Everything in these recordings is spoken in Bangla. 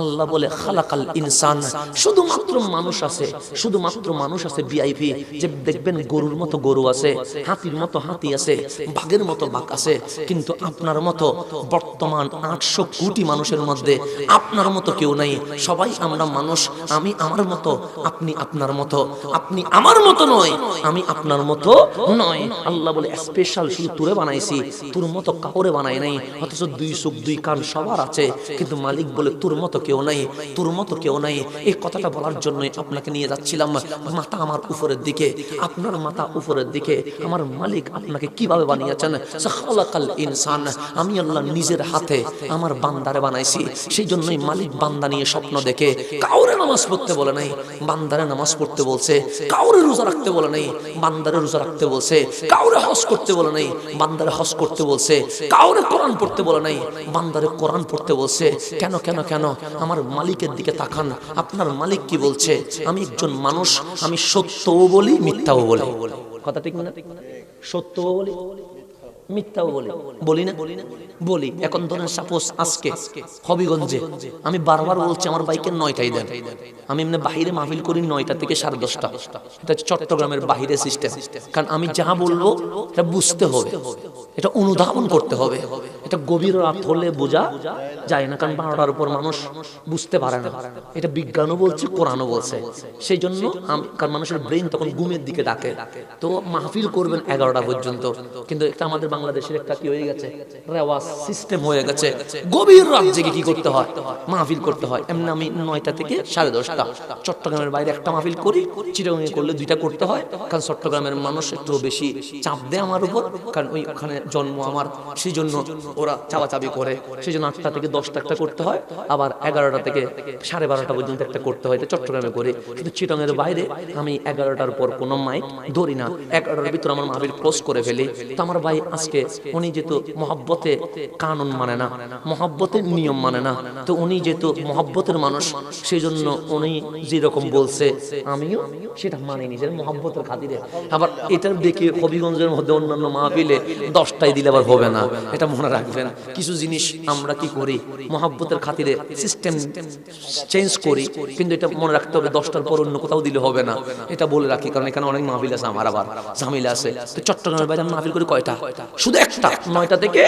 আল্লাহ বলে, খালাকাল ইনসান। শুধুমাত্র মানুষ আছে, শুধুমাত্র মানুষ আছে ভিআইপি যে দেখবেন গরুর মতো গরু আছে, হাতির মতো হাতি আছে, বাঘের মতো বাঘ আছে, কিন্তু আপনার মতো বর্তমান আটশো কোটি মানুষের মধ্যে আপনার মতো কেউ নাই। সবাই আমরা মানুষ, আমি আমার মতো, আপনি আপনার মতো। আপনি আমার মতো নয়, আমি আপনার মতো নয়। আল্লাহ বলে, স্পেশাল শুধু তুরে বানাইছি, তোর মতো কাউরে বানাই নাই, অথচ দুই চোখ, দুই কান সবার আছে। কিন্তু মালিক বলে, তোর মতো কেউ নাই, তোর মতো কেউ নাই। এই কথাটা বলার জন্যই আপনাকে নিয়ে যাচ্ছিলাম। মাথা আমার উপরের দিকে, আপনার মাথা উপরের দিকে। আমার মালিক আপনাকে কীভাবে বানিয়েছেন? ইনসান। আমি আল্লাহ নিজের হাতে আমার বান্দারে বানাইছি। সেই জন্যই মালিক বান্দা নিয়ে স্বপ্ন দেখে কাউরে নামাজ পড়তে বলে নাই। বান্দারে নামাজ পড়তে বলছে, কাউরে রোজা রাখতে বলে নাই। বান্দারে রোজা রাখতে বলছে, কাউরে হজ করতে বলে নাই। বান্দারে হজ করতে বলছে, কাউরে কোরআন পড়তে বলে নাই। বান্দারে কোরআন পড়তে বলছে, কেন কেন কেন? আমার মালিকের দিকে তাকান আপনার মালিক কি বলছে? আমি একজন মানুষ, আমি সত্যও বলি, মিথ্যাও বলি। কথা ঠিক না? সত্যও বলি? মিথ্যাও বলি। বলি। না? বলি এখন ধরেন সাপোজ আজকে হবিগঞ্জে আমি বারবার বলছি আমার বাইকে নয়টাই দেন। আমি এমনি বাহিরে মাহফিল করি নয়টা থেকে সাড়ে দশটা। এটা চট্টগ্রামের বাহিরে সিস্টেম কারণ আমি যা বলব এটা বুঝতে হবে। এটা অনুধাবন করতে হবে। এটা গভীর রাত হলে বোঝা যায় না কারণ বারোটার উপর মানুষ বুঝতে পারে না। এটা বিজ্ঞানও বলছে কোরআনও বলছে। সেই জন্য কারণ মানুষের ব্রেন তখন ঘুমের দিকে ডাকে। তো মাহফিল করবেন এগারোটা পর্যন্ত। কিন্তু এটা আমাদের বাংলাদেশের একটা কি হয়ে গেছে? রেওয়াজ সিস্টেম হয়ে গেছে। গভীর রাত জেগে কি করতে হয়? মাহফিল করতে হয়। এমনি আমি নয়টা থেকে সাড়ে দশটা। চট্টগ্রামের বাইরে একটা মাহফিল করি। চিটাগাঙে করলে দুইটা করতে হয়। কারণ চট্টগ্রামের মানুষ একটু বেশি চাপ দেয় আমার উপর। কারণ ওই ওখানে জন্ম আমার। সেই জন্য ওরা চাপাচাপি করে। সেই জন্য আটটা থেকে দশটা একটা করতে হয়। আবার এগারোটা থেকে সাড়ে বারোটা পর্যন্ত একটা করতে হয়। চট্টগ্রামে করে। কিন্তু চিটংয়ের বাইরে আমি এগারোটার পর কোনো মাইক ধরি না। এগারোটার ভিতরে আমার মাহবিল ক্লোজ করে ফেলি। তো আমার ভাই আজকে উনি যেহেতু মহব্বতে কানুন মানে না, মহব্বতের নিয়ম মানে না, তো উনি যেহেতু মহব্বতের মানুষ সেই জন্য উনি যেরকম বলছে, আমিও সেটা মানি নিজের মহব্বতের খাতিরে। আবার এটার দেখে হবিগঞ্জের মধ্যে অন্যান্য মাহফিলে দশটায় দিলে আবার হবে না, এটা মনে রাখবেন কিছু জিনিস আমরা কি করি, মহাব্বতের খাতিরে সিস্টেম চেঞ্জ করি, কিন্তু এটা মনে রাখতে হবে দশটার পর অন্য কোথাও দিলে হবে না, এটা বলে রাখি, কারণ এখানে অনেক মাহফিল আছে আমার আবার, ঝামেলা আছে। তো চট্টগ্রামের বাইরে আমি মাহফিল করি কয়টা? শুধু একটা, নয়টা থেকে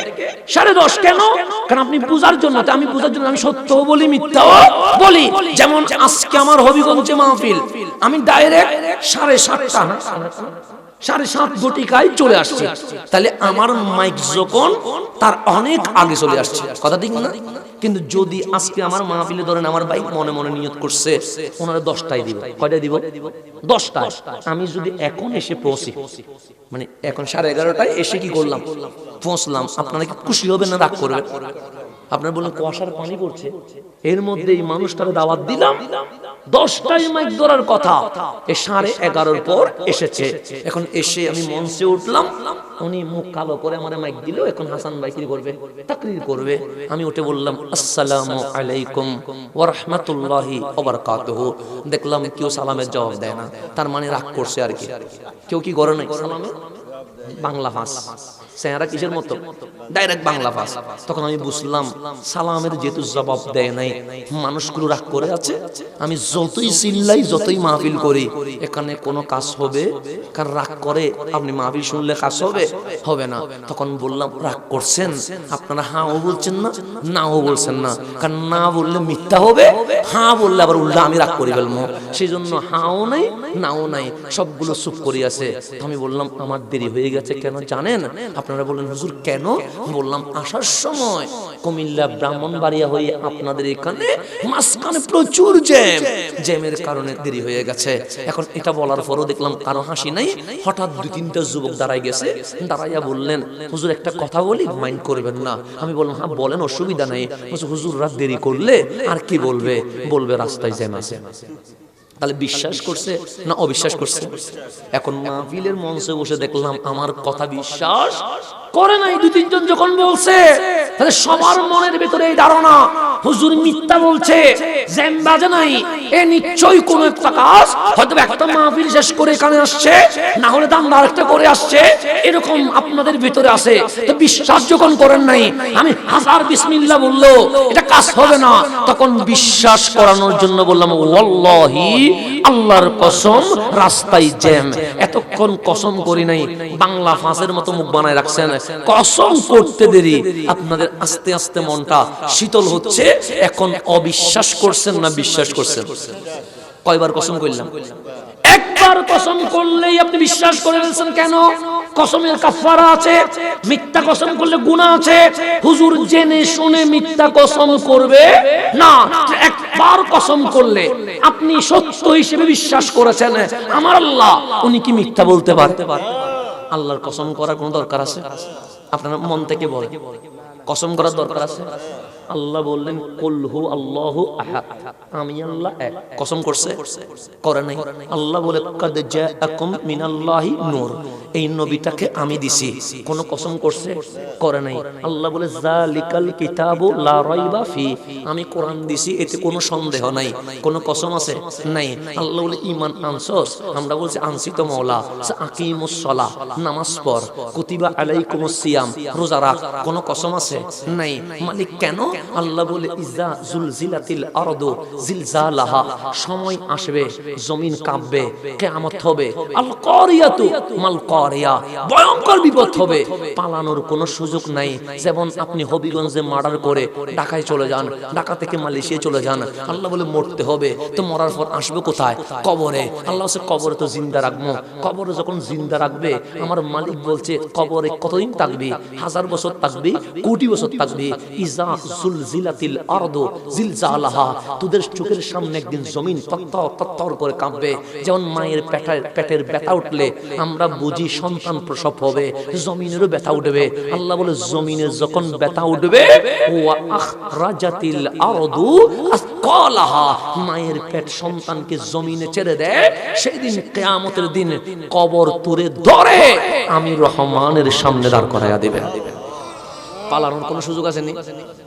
সাড়ে দশ কেন? কারণ আপনি পূজার জন্য আমি পূজার জন্য আমি সত্য বলি, মিথ্যাও বলি। যেমন আজকে আমার হবিগঞ্জে মাহফিল, আমি ডাইরেক্ট সাড়ে সাতটা না সাড়ে সাত ঘটিকায় চলে আসছে। তাহলে আমার মাইক যখন তার অনেক আগে চলে আসছে। কথা ঠিক না? কিন্তু যদি আজকে আমার মাহফিলে ধরেন আমার বাইক মনে মনে নিয়ত করছে, ওনারা দশটায় দিব। কয়টায় দিব? দশটায়। আমি যদি এখন এসে পৌঁছি মানে এখন সাড়ে এগারোটায় এসে কি করলাম? পৌঁছলাম। আপনারা কি খুশি হবেন না রাগ করবেন? আপনার বললেন, কুয়াশার পানি পড়ছে। এর মধ্যে এই মানুষটাকে দাওয়াত দিলাম। দশটায় মাইক ধরার কথা। এ সাড়ে এগারোর পর এসেছে। এখন এসে আমি মঞ্চে উঠলাম। উনি মুখ কালো করে আমার মাইক দিল, এখন হাসান ভাই কি করবে? তাকরির করবে। আমি উঠে বললাম, আসসালামু আলাইকুম ওয়া রাহমাতুল্লাহি ওয়া বারাকাতুহু দেখলাম কেউ সালামের জবাব দেয় না। তার মানে রাগ করছে আর কি। কেউ কি করে নাই? সালামে? বাংলা ভাষ চেহারা কিসের মতো? ডাইরেক্ট বাংলা ভাষ। তখন আমি বুঝলাম সালামের যেহেতু জবাব দেয় নাই মানুষগুলো রাগ করে আছে আমি যতই চিল্লাই যতই মাহফিল করি এখানে কোনো কাজ হবে? কার রাগ করে আপনি মাহফিল শুনলে কাজ হবে? হবে? না। তখন বললাম রাগ করছেন? আপনারা হাও বলছেন না? নাও বলছেন না? কারণ না বললে মিথ্যা হবে? হ্যাঁ বললে আবার উল্টা আমি রাগ করি ফেলব। সেই জন্য হাও নাই নাও নাই সবগুলো চুপ করি আছে আমি বললাম আমার দেরি হয়ে গেছে কেন? জানেন আপনারা বললেন, হুজুর, কেন? বললাম, আসার সময় কুমিল্লা ব্রাহ্মণবাড়িয়া হয়ে আপনাদের এখানে মাঝখানে প্রচুর জ্যাম। জ্যামের কারণে দেরি হয়ে গেছে। এখন এটা বলার পরও দেখলাম কারও হাসি নাই। হঠাৎ দুই তিনটা যুবক দাঁড়ায় গেছে। দাঁড়াইয়া বললেন, হুজুর, একটা কথা বলি, মাইন্ড করবেন না। আমি বললাম হ্যাঁ বলেন, অসুবিধা নাই। হুজুর, রাত দেরি করলে আর কি বলবে? বলবে, রাস্তায় জ্যাম আছে। তাহলে বিশ্বাস করছে না অবিশ্বাস করছে? এখন মাহফিলের মঞ্চে বসে দেখলাম আমার কথা বিশ্বাস করে নাই দু তিনজন যখন বলছে, তাহলে সবার মনের ভিতরে এই ধারণা। হুজুর মিথ্যা বলছে। নাই, এ নিশ্চয়ই কোন একটা কাজ হয়তো একটা মাহফিল শেষ করে এখানে আসছে, না হলে দাম আরেকটা করে আসছে, এরকম আপনাদের ভিতরে আছে। তো বিশ্বাস যখন করেন নাই, আমি হাজার বিসমিল্লাহ বলল, এটা কাজ হবে না। তখন বিশ্বাস করানোর জন্য বললাম, ওয়াল্লাহি, আল্লাহর কসম জ্যাম। এতক্ষণ কসম করি নাই, বাংলা ফাঁসের মতো মুখ বানায় রাখছেন। কসম করতে দেরি। আপনাদের আস্তে আস্তে মনটা শীতল হচ্ছে এখন অবিশ্বাস করছেন না বিশ্বাস করছেন? কয়বার কসম করলাম? একবার কসম করলেই আপনি বিশ্বাস করে ফেলছেন কেন? কসমের কাফারা আছে, মিথ্যা কসম করলে গুনাহ আছে। হুজুর জেনে শুনে মিথ্যা কসম করবে? না, একবার কসম করলে আপনি সত্য হিসেবে বিশ্বাস করেছেন। আমার আল্লাহ, উনি কি মিথ্যা বলতে পারতে পারে? আল্লাহর কসম করার কোনো দরকার আছে? আপনার মন থেকে বলে। কসম করার দরকার আছে? আল্লাহ বললেন কুলহু আল্লাহু আহাদ। আমি আল্লাহ এক। কসম করছে? করে নাই। আল্লাহ বলে, কাদ জাআকুম মিনাল্লাহি নূর। এই নবীটাকে আমি দিছি। কোন কসম করছে? করে নাই। আল্লাহ বলে জালিকাল কিতাবু লা রাইবা ফি। আমি কোরআন দিছি, এতে কোনো সন্দেহ নাই। কোনো কসম আছে? নাই। আল্লাহ বলে, ঈমান আনছস? আমরা বলছি আনছি তো মাওলা আকিমুস সালাহ। নামাজ পড়। কুতিবা আলাইকুমুস সিয়াম। রোজা রাখ। কোনো কসম আছে? নাই। মালিক কেন? আল্লাহ বলে ইজা জুলজিলাতিল আরদু জিলজালাহা। সময় আসবে জমিন কাঁপবে কিয়ামত হবে। আল মাল ভয়ঙ্কর বিপদ হবে। পালানোর কোনো সুযোগ নাই। যেমন আপনি হবিগঞ্জে মার্ডার করে ঢাকায় চলে যান ঢাকা থেকে মালয়েশিয়া চলে যান। আল্লাহ বলে মরতে হবে। তো মরার পর আসবে কোথায়? কবরে। আল্লাহ কবরে তো জিন্দা রাখব। কবরে যখন জিন্দা রাখবে আমার মালিক বলছে কবরে কতদিন থাকবি? হাজার বছর থাকবি? কোটি বছর থাকবি? ইজা জুলজিলাতিল আরদু তোদের চোখের সামনে একদিন জমিন তত্তর তত্তর করে কাঁপবে। যেমন মায়ের পেটের পেটের ব্যথা উঠলে আমরা বুঝি সন্তান প্রসব হবে, জমিনেরও ব্যথা উঠবে। আল্লাহ বলে জমিনের যখন ব্যথা উঠবে ওয়া আখরাজাতিল আরদু আসকালাহা। মায়ের পেট সন্তানকে জমিনে ছেড়ে দেয় সেই দিন কিয়ামতের দিন কবর তুলে ধরে। আমি রহমানের সামনে দাঁড় করাইয়া দিবেন। পালানোর কোনো সুযোগ আছে নি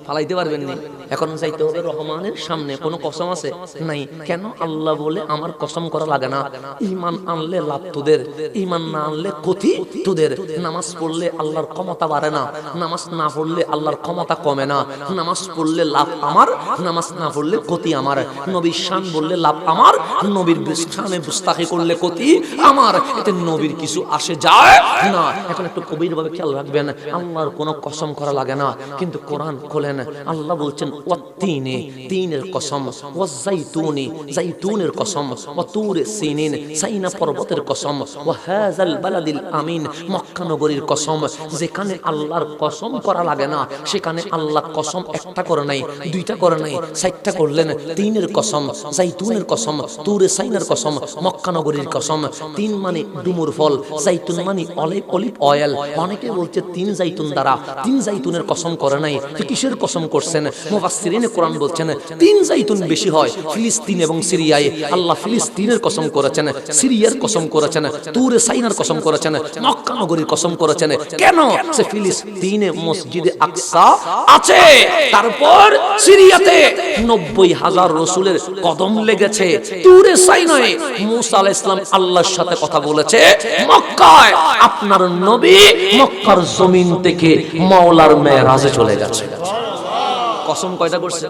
পালাইতে পারবেন নি। এখন চাইতে হবে রহমানের সামনে। কোনো কসম আছে? নাই। কেন? আল্লাহ বলে, আমার কসম করা লাগে না। ইমান আনলে লাভ তোদের। ইমান না আনলে ক্ষতি তোদের। নামাজ পড়লে আল্লাহর ক্ষমতা বাড়ে না। নামাজ না পড়লে আল্লাহর ক্ষমতা কমে না। নামাজ পড়লে লাভ আমার, নামাজ না পড়লে ক্ষতি আমার। নবীর শান বললে লাভ আমার। নবীর শানে বুস্তাকি করলে ক্ষতি আমার। এতে নবীর কিছু আসে যায় না। এখন একটু কবির ভাবে খেয়াল রাখবেন। আল্লাহর কোনো কসম করা লাগে না। কিন্তু কোরআন খোলেন, আল্লাহ বলছেন, ওয়াত্তিনে, তিনের কসম ওয়াজাইতুনি জাইতুনের কসম ওয়াতুরে সিনিন, সাইনা পর্বতের কসম ওয়াহাজাল বালাদিল আমিন, মক্কা নগরীর কসম। যেখানে আল্লাহর কসম করা লাগে না, সেখানে আল্লাহ কসম একটা করে নাই, দুইটা করে নাই, চারটা করলেন। তিনের কসম, জাইতুনের কসম, তুরে সাইনার কসম, মক্কা নগরীর কসম। তিন মানে ডুমুর ফল, জাইতুন মানে অলিভ অয়েল। অনেকে বলছে, তিন জাইতুন দ্বারা, তিন জাইতুনের কসম করে নাই। তো কিসের কসম করছেন? মুফাসসিরিনে কোরআন বলছেন, তিন জাইতুন বেশি হয় ফিলিস্তিন এবং সিরিয়ায়। আল্লাহ ফিলিস্তিনের কসম করেছেন, সিরিয়ার কসম করেছেন, তুরে সাইনার কসম করেছেন, মক্কা নগরীর কসম করেছেন। কেন? সে ফিলিস্তিনে মসজিদে আকসা আছে। তারপর সিরিয়াতে নব্বই হাজার রসুলের কদম লেগেছে। তুরে সাই নয় মুসা আল ইসলাম আল্লাহর সাথে কথা বলেছে। মক্কায় আপনার নবী মক্কার জমিন থেকে মাওলার মেরাজে চলে গেছে। কসম কয়টা করছে?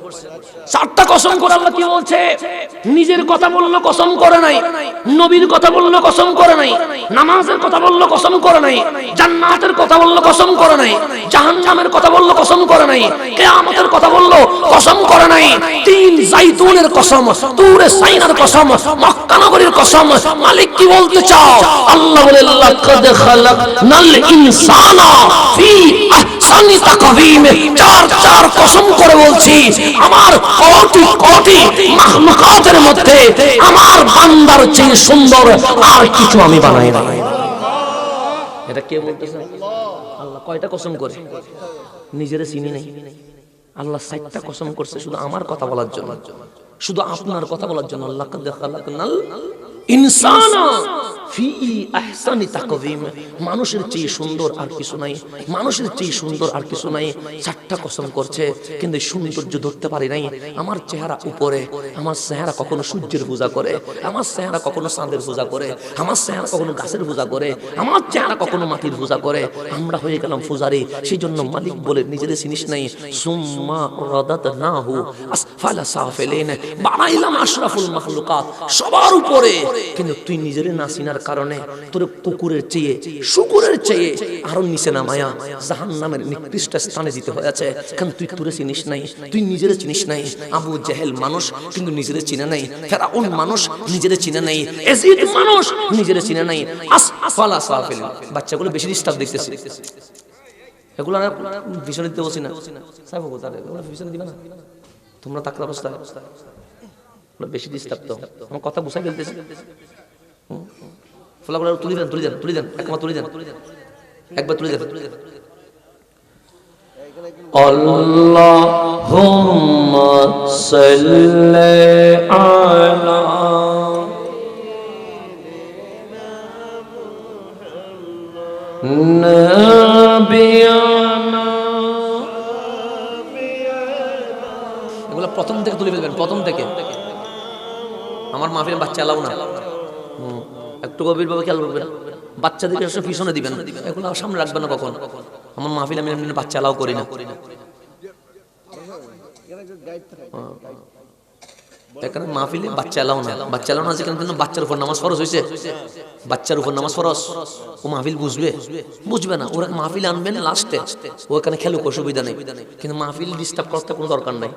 চারটা কসম করে আল্লাহ কি বলছে? নিজের কথা বলল কসম করে নাই, নবীর কথা বলল কসম করে নাই, নামাজের কথা বলল কসম করে নাই, জান্নাতের কথা বলল কসম করে নাই, জাহান্নামের কথা বলল কসম করে নাই, কিয়ামতের কথা বলল কসম করে নাই। তিন জাইতুনের কসম, তুরে সাইনার কসম, মক্কা নগরীর কসম। মালিক কি বলতে চাও? আল্লাহ বলে, লাকাদ খালাকনাল ইনসানা ফি করে বলছি, আমার বান্দার চেয়ে সুন্দর আর কিছু আমি বানাই না এটা কে বলতেছে? আল্লাহ কয়টা কসম করে? নিজেরে চিনি নাই। আল্লাহ সাইটটা কসম করছে শুধু আমার কথা বলার জন্য। শুধু আপনার কথা বলার জন্য। আল্লাহ ইনসানা। মানুষের চেয়ে সুন্দর আর কিছু নাই। মানুষের চেয়ে সুন্দর আর কিছু নাই। চারটা কসম করছে, কিন্তু সৌন্দর্য ধরতে পারি নাই। আমার চেহারা উপরে, আমার চেহারা কখনো সূর্যের পূজা করে, আমার চেহারা কখনো চাঁদের পূজা করে, আমার চেহারা কখনো গাছের পূজা করে, আমার চেহারা কখনো মাটির পূজা করে। আমরা হয়ে গেলাম পূজারি সেই জন্য মালিক বলে নিজেদের জিনিস নাই। সুম্মা সাফিলিন। বানাইলাম সবার উপরে। কিন্তু তুই নিজের না কারণে তোর কুকুরের চেয়ে, শুকুরের চেয়ে আরও নিচে নামায়া জাহান্নামের নিকৃষ্ট স্থানে দিতে হয়েছে। কারণ তুই তোরে চিনিস নাই? তুই নিজের চিনিস নাই? আবু জেহেল মানুষ, কিন্তু নিজের চিনে নাই। ফেরাউন মানুষ, নিজের চিনে নাই। এজিদ মানুষ, নিজের চিনে নাই। আসফালা সাফিলিন বাচ্চাগুলো বেশি ডিস্টার্ব দেখতেছি। এগুলো আর ভীষণ দিতে বসি না। সাহেব কোথায় এগুলো ভীষণ দিবে না? তোমরা থাকার অবস্থা। বেশি ডিস্টার্ব তো। আমার কথা বুঝাই ফেলতেছি। ফলাগুলো তুলি দেন তুলি দেন তুলি দেন একবার তুলি দেন একবার তুলি দেন اللهم صل على نبينا এগুলো প্রথম থেকে তুলে ফেলবেন প্রথম থেকে আমার মাহফিলে বাচ্চা এলাও না হুম, একটু গভীর ভাবে খেয়াল করবেন। বাচ্চাদেরকে সব পিছনে দিবেন। এগুলো সামনে রাখবেন না কখন। আমার মাহফিল আমি এমনি বাচ্চা এলাও করি না। এখানে মাহফিলে বাচ্চা এলাও না। বাচ্চা এলাও না কেন? বাচ্চার উপর নামাজ ফরজ হয়েছে। বাচ্চার উপর নামাজ ফরস ও মাহফিল বুঝবে? বুঝবে না। ওরা মাহফিল আনবেন লাস্টে ও এখানে খেলুক, অসুবিধা নেই। কিন্তু মাহফিল ডিস্টার্ব করতে কোনো দরকার নাই।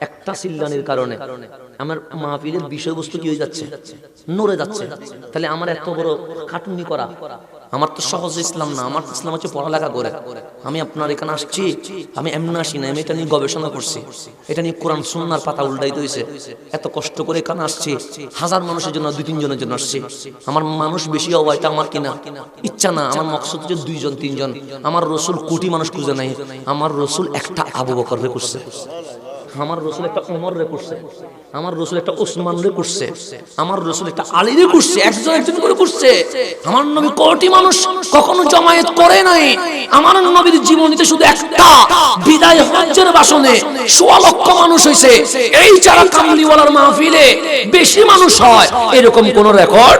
একটা সিল্লানির কারণে আমার মাহফিলের বিষয়বস্তু কি হয়ে যাচ্ছে? নড়ে যাচ্ছে। তাহলে আমার এত বড় খাটুনি করা। আমার তো সহজ ইসলাম না, আমার ইসলাম হচ্ছে পড়ালেখা করে। আমি আপনার এখানে আসছি, আমি এমন আসি না আমি এটা নিয়ে গবেষণা করছি। এটা নিয়ে কোরআন, সুন্নার পাতা উল্টাইতে হয়েছে এত কষ্ট করে এখানে আসছি, হাজার মানুষের জন্য, দুই তিনজনের জন্য আসছি। আমার মানুষ বেশি হওয়া এটা আমার কিনা? ইচ্ছা না, আমার মকসদ হচ্ছে দুইজন, তিনজন। আমার রসুল কোটি মানুষ খুঁজে নাই, আমার রসুল একটা আবু বকর করছে আমার রসুল একটা ওমর রে করছে, আমার রসুল একটা ওসমান রে করছে, আমার রসুল একটা আলী রে করছে, একজন একজন করে করছে। আমার নবী কোটি মানুষ কখনো জমায়েত করে নাই? আমার নবীর জীবনীতে শুধু একটা বিদায় হজ্জের বাসনে সোয়া লক্ষ মানুষ হয়েছে এই যারা কামলিওয়ালার মাহফিলে বেশি মানুষ হয়, এরকম কোন রেকর্ড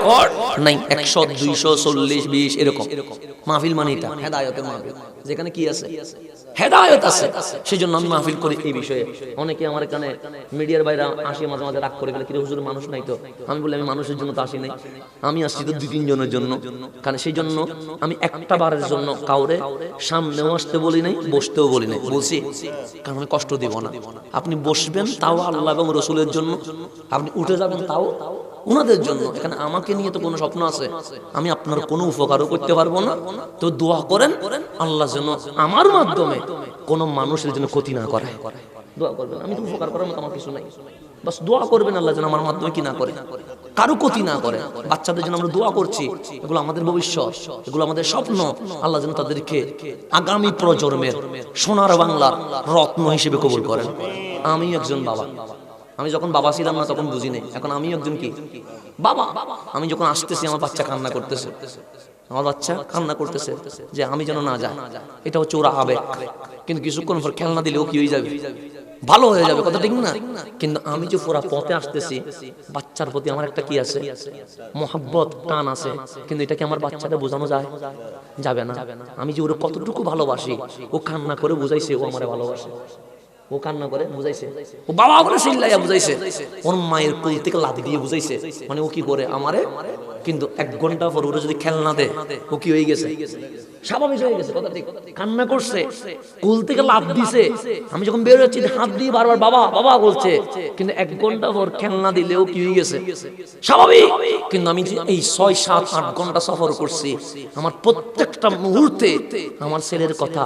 নাই। একশো, দুইশো, চল্লিশ, বিশ, এরকম। মাহফিল মানে এটা, হেদায়তের মাহফিল। যেখানে কি আছে? হেদায়ত আছে। সেই জন্য আমি মাহফিল করি এই বিষয়ে। অনেকে আমার এখানে মিডিয়ার বাইরে আসি, মাঝে মাঝে রাগ করে গেলে কিন্তু হুজুর, মানুষ নাই তো? আমি বলি, আমি মানুষের জন্য তো আসি নাই। আমি আসছি তো দুই তিন জনের জন্য। কারণ সেই জন্য আমি একটা বারের জন্য কাউরে সামনেও আসতে বলি নাই, বসতেও বলি নাই। বলছি, কারণ আমি কষ্ট দিব না। আপনি বসবেন তাও আল্লাহ এবং রসুলের জন্য। আপনি উঠে যাবেন তাও ওনাদের জন্য। এখানে আমাকে নিয়ে তো কোনো স্বপ্ন আছে। আমি আপনার কোনো উপকারও করতে পারব না। তো দোয়া করেন, আল্লাহ যেন আমার মাধ্যমে কোনো মানুষের জন্য ক্ষতি না করে। দোয়া করবেন। আমি তো উপকার করার মতো আমার কিছু নাই। বাস দোয়া করবেন আল্লাহ যেন আমার মাধ্যমে কি না করে। কারও ক্ষতি না করে। বাচ্চাদের জন্য আমরা দোয়া করছি। এগুলো আমাদের ভবিষ্যৎ। এগুলো আমাদের স্বপ্ন। আল্লাহ যেন তাদেরকে আগামী প্রজন্মের সোনার বাংলার রত্ন হিসেবে কবুল করেন। আমি একজন বাবা। আমি যখন বাবা ছিলাম না তখন বুঝি নাই এখন আমি একজন কি? বাবা। আমি যখন আসতেছি, আমার বাচ্চা কান্না করতেছে। আমার বাচ্চা কান্না করতেছে যে আমি যেন না যাই। এটা হচ্ছে ওরা আবেগ। কিন্তু কিছুক্ষণ পর খেলনা দিলেও কি হয়ে যাবে? ভালো হয়ে যাবে, কথা ঠিক না? কিন্তু আমি যে পুরা পথে আসতেছি, বাচ্চার প্রতি আমার একটা কি আছে? মোহাব্বত, টান আছে। কিন্তু এটাকে আমার বাচ্চাটা বোঝানো যায়? যাবে না। আমি যে ওরা কতটুকু ভালোবাসি, ও কান্না করে বুঝাইছে ও আমার ভালোবাসে। ও কান্না করে, বুঝাইছে। ও বাবা করে চিল্লাইয়া বুঝাইছে। ওর মায়ের কোল থেকে লাদ দিয়ে বুঝাইছে। মানে ও কি করে? আমারে কিন্তু এক ঘণ্টা পর ওরা যদি খেলনা দেয়, ও কি হয়ে গেছে? স্বাভাবিক হয়ে গেছে, কথা ঠিক। কান্না করছে, কোল থেকে লাভ দিছে। আমি যখন বের হচ্ছি, হাত দিয়ে বারবার, বাবা বাবা বলছে, কিন্তু এক ঘণ্টা পর খেলনা দিলেও কি হয়ে গেছে? স্বাভাবিক। কিন্তু আমি এই ছয়, সাত, আট ঘণ্টা সফর করছি, আমার প্রত্যেকটা মুহূর্তে আমার ছেলের কথা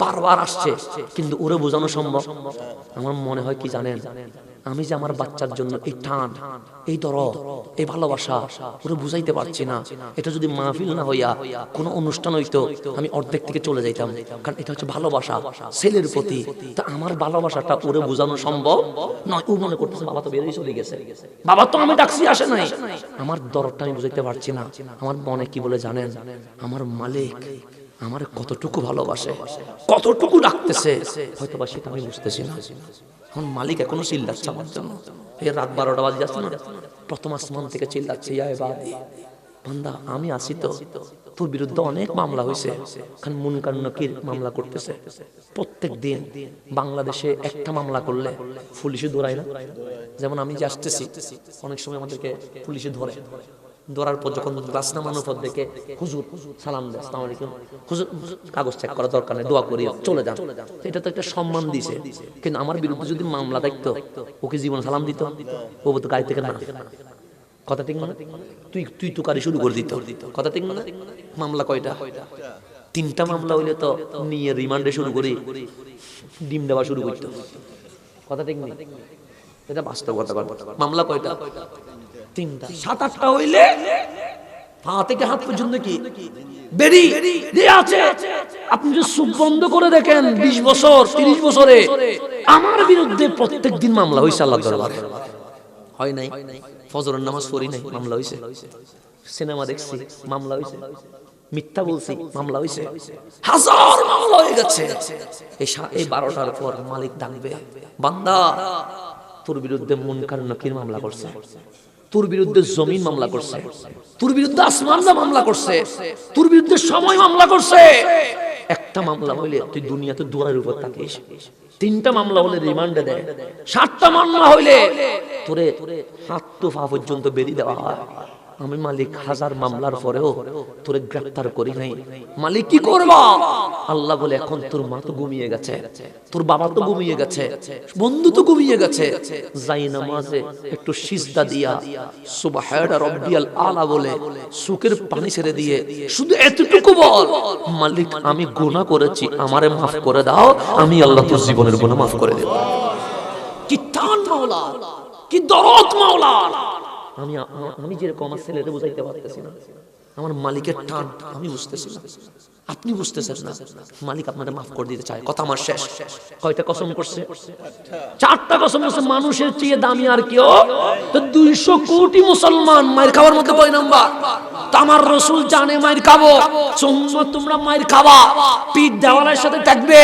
বারবার আসছে, কিন্তু ওরে বোঝানো সম্ভব? আমার মনে হয় কি জানেন? আমি যে আমার বাচ্চার জন্য এই টান, এই দরদ, এই ভালোবাসা, ওরা বুঝাইতে পারছি না। এটা যদি মাহফিল না হইয়া কোনো অনুষ্ঠান হইতো, আমি অর্ধেক থেকে চলে যাইতাম। কারণ এটা হচ্ছে ভালোবাসা, ছেলের প্রতি। তা আমার ভালোবাসাটা ওরে বোঝানো সম্ভব নয়? ও মনে করতেছে, বাবা তো বেরিয়ে চলে গেছে। বাবা তো আমি ডাকছি, আসে নাই। আমার দরদটা আমি বুঝাইতে পারছি না। আমার মনে কি বলে জানেন? আমার মালিক আমার কতটুকু ভালোবাসে, কতটুকু ডাকতেছে হয়তো বা সেটা আমি বুঝতেছি না। এখন মালিক এখনও চিল্লাচ্ছে আমার জন্য। এই রাত বারোটা বাজে যাচ্ছে না? প্রথম আসমান থেকে চিল্লাচ্ছে, ইয়া বাদি বান্দা, আমি আছি তো। তোর বিরুদ্ধে অনেক মামলা হয়েছে। কারণ মুনকার নকির মামলা করতেছে। প্রত্যেক দিন বাংলাদেশে একটা মামলা করলে পুলিশে দৌড়ায় না? যেমন আমি যে আসতেছি, অনেক সময় আমাদেরকে পুলিশে ধরে। ধরার পর যখন ক্লাস নামানোর পর দেখে হুজুর সালাম দেয়, আসসালামু আলাইকুম। হুজুর কাগজ চেক করা দরকার নেই, দোয়া করি চলে যান। এটা তো একটা সম্মান দিছে। কিন্তু আমার বিরুদ্ধে যদি মামলা দেখতো, ওকে জীবন সালাম দিত, ও তো গাড়ি থেকে না। কথা ঠিক না তুই তুই তো কারি শুরু করে দিত। কথা ঠিক না মামলা কয়টা? তিনটা মামলা হইলে তো নিয়ে রিমান্ডে শুরু করি, ডিম দেওয়া শুরু করতো। কথা ঠিক নেই? এটা বাস্তব কথা কথা। মামলা কয়টা? তিনটা সাত আটটা হইলে পা থেকে হাত পর্যন্ত কি? বেরি আছে। আপনি যদি চোখ বন্ধ করে দেখেন, বিশ বছর, তিরিশ বছরে, আমার বিরুদ্ধে প্রত্যেক দিন মামলা হয়েছে আল্লাহ হয় নাই? ফজরের নামাজ পড়ি নাই, মামলা হয়েছে সিনেমা দেখছি, মামলা হয়েছে মিথ্যা বলছি, মামলা হয়েছে হাজার মামলা হয়ে গেছে। এই বারোটার পর মালিক ডাকবে, বান্দা, তোর বিরুদ্ধে মুনকার, নকির মামলা করছে। তোর বিরুদ্ধে জমিন মামলা করছে, তোর বিরুদ্ধে আসমানরা মামলা করছে, তোর বিরুদ্ধে সময় মামলা করছে। একটা মামলা হইলে তুই দুনিয়াতে দুয়ারের উপর থাকিস, তিনটা মামলা হলে রিমান্ডে দেয় সাতটা মামলা হইলে তোরে হাত তো পর্যন্ত বেরিয়ে দেওয়া হয়। আমি মালিক হাজার মামলার পরেও তোরে গ্রেফতার করি নাই। মালিক কি করবা? আল্লাহ বলে এখন তোর মা তো ঘুমিয়ে গেছে। তোর বাবা তো ঘুমিয়ে গেছে। বন্ধু তো ঘুমিয়ে গেছে। যাই নামাজে একটু সিজদা দিয়া সুবহানা রাব্বিয়াল আলা বলে সুকের পানি ছেড়ে দিয়ে শুধু এতটুকু বল মালিক আমি গুনাহ করেছি আমারে মাফ করে দাও আমি আল্লাহ তোর জীবনের গুনাহ মাফ করে দেব। কি টান মাওলা। কি দরদ মাওলা। আমি আমি যেরকম আমার ছেলেকে বুঝাইতে পারতেছি না আমার মালিকের টান আমি বুঝতেছি না। আপনি বুঝতেছেন না। মালিক আপনাকে মাফ করে দিতে চায়। কথা আমার শেষ। কয়টা কসম করছে? চারটা কসম করছে। মানুষের চেয়ে দামি আর কেউ? তো দুইশো কোটি মুসলমান মায়ের খাওয়ার মধ্যে কয় নাম্বার আমার রসুল জানে মায়ের খাব। সোম্মা, তোমরা মায়ের খাবা। পিঠ দেওয়ালের সাথে থাকবে।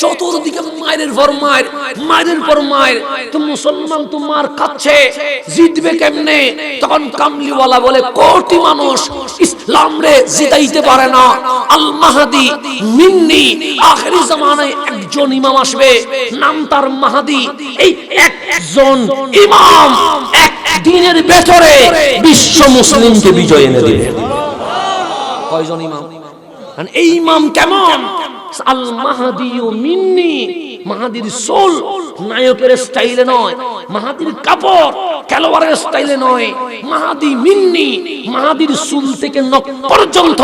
চতুর্দিকে মায়ের পর মায়ের মায়ের পর মায়ের। তো মুসলমান তোমার কাছে জিতবে কেমনে? তখন কামলিওয়ালা বলে, কোটি মানুষ ইসলাম রে জিতাইতে পারে না। আল মাহাদি মিন্নি, আখেরি জামানায় একজন ইমাম আসবে। নাম তার মাহাদি। এই একজন ইমাম এক দিনের ভেতরে বিশ্ব মুসলিমকে বিজয় এনে দিবে। কয়জন ইমাম? এই ইমাম কেমন? আল মাহাদি ও মিন্নি মাহাদির সোল নায়কের স্টাইলে নয়, মাহাদির কাপড় খেলোয়াড়ের স্টাইলে নয়, মাহাদি মিন্নি, মাহাদির সুল থেকে নখ পর্যন্ত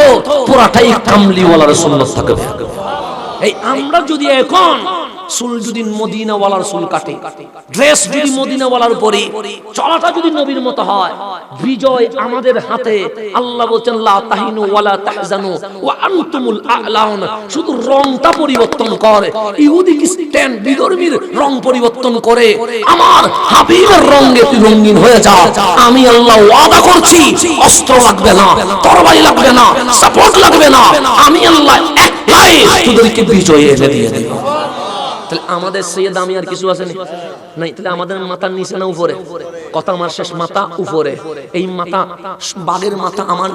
পুরাটাই কামলিওয়ালার সুন্নত থাকবে এই আমরা যদি এখন চুল যদি মদিনাওয়ালার চুল কাটে ড্রেস যদি মদিনাওয়ালার পরি চলাটা যদি নবীর মতো হয় বিজয় আমাদের হাতে। আল্লাহ বলছেন লা তাহিনু ওয়ালা তাহজানু ওয়া আনতুমুল আ'লাউন। শুধু রংটা পরিবর্তন করে। ইহুদি খ্রিস্টান বিধর্মীর রং পরিবর্তন করে আমার হাবিবের রঙে তুই রঙিন হয়ে যা। আমি আল্লাহ ওয়াদা করছি অস্ত্র লাগবে না তরবারি লাগবে না সাপোর্ট লাগবে না। আমি আল্লাহ একলাই তোদেরকে বিজয় এনে দিয়ে দেব। তাহলে আমাদের সেই দামি আর কিছু আছে নাই তাহলে আমাদের মাথার নিচে না উপরে? আমার শেষ মাথা উপরে। এই মাথা বাঘের মাথা আমার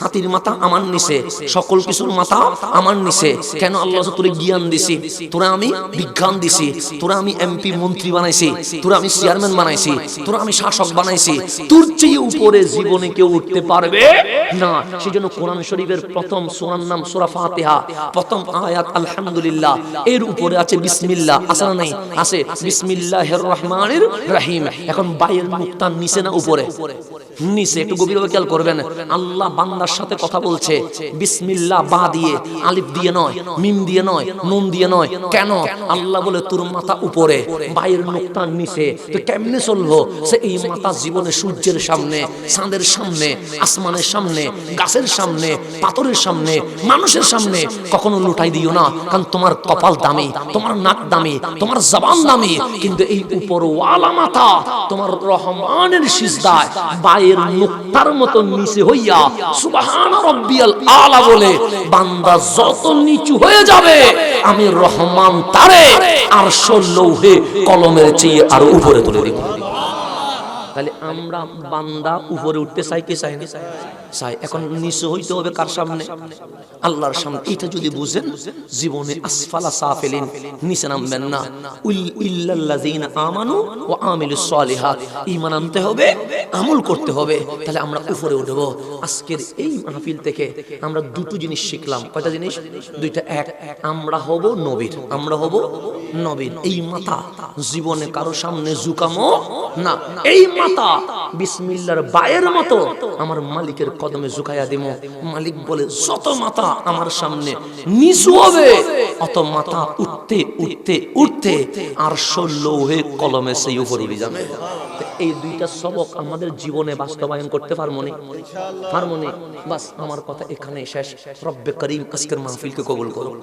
হাতির মাথা আমার সকল কিছুর মাথা আমার কেন আল্লাহ তোরে জ্ঞান দিছি? তোরা আমি বিজ্ঞান দিছি, তোরা আমি এমপি, মন্ত্রী বানাইছি, তোরা আমি চেয়ারম্যান বানাইছি, তোরা আমি শাসক বানাইছি। তোর চেয়ে উপরে জীবনে কেউ উঠতে পারবে না। সেজন্য কোরআন শরীফের প্রথম সোনার নাম সূরা ফাতিহা, প্রথম আয়াত, আলহামদুলিল্লাহ। এর উপরে আছে বিসমিল্লাহ। না নাই? আছে বিসমিল্লাহির রহিম। এখন বাইয়ের মুক্তার নিচে না উপরে? নিচে, একটু গভীরভাবে খেয়াল করবেন। আল্লাহ বান্দার সাথে কথা বলছে, বিসমিল্লাহ, বা দিয়ে, আলিফ দিয়ে নয়, মিম দিয়ে নয়, নুন দিয়ে নয়। কেন? আল্লাহ বলে, তোর মাথা উপরে বাইয়ের মুক্তার নিচে। তো কেমনে চলবো? সে এই মাথা জীবনে সূর্যের সামনে, চাঁদের সামনে, আসমানের সামনে, গাছের সামনে, পাথরের সামনে, মানুষের সামনে কখনো লুটাই দিও না। কারণ তোমার কপাল দামি, তোমার নাক দামি, তোমার জবান দামি। কিন্তু এই উপর ওয়ালা মাথা তোমার রহমানের সিজদায় বায়ের মুক্তার মতো নিচে হইয়া সুবহান রব্বিয়াল আলা বলে, বান্দা যত নিচু হয়ে যাবে, আমি রহমান তারে আর লৌহে কলমের চেয়ে আর উপরে তুলে দিব। তাহলে আমরা বান্দা উপরে উঠতে চাই কি চাই না? চাই। এখন নিচু হইতে হবে কার সামনে? আল্লাহর সামনে। এটা যদি বুঝেন, জীবনে আসফালা সাফিলিন, নিচে নামবেন না। ইল্লাল্লাযিনা আমানু ওয়া আমিলুস সালিহাত। ঈমান আনতে হবে, আমল করতে হবে। তাহলে আমরা উপরে উঠব। আজকের এই মাহফিল থেকে আমরা দুটো জিনিস শিখলাম। কয়টা জিনিস? দুইটা এক, আমরা হব নবীর, আমরা হব নবীর। এই মাথা জীবনে কারও সামনে ঝুকামো না। এই মাথা বিসমিল্লার বায়ের মতো আমার মালিকের কদমে ঝুকাইয়া দিব। মালিক বলে, যত মাথা আমার সামনে নিচু হবে, অত মাথা উঠতে উঠতে উঠতে আর লৌহে কলমে সেই উপর যাবে। এই দুইটা সবক আমাদের জীবনে বাস্তবায়ন করতে পারব নি? পারব নি? বাস, আমার কথা এখানে শেষ। রব্বে করিম আজকের মাহফিলকে কবুল করুন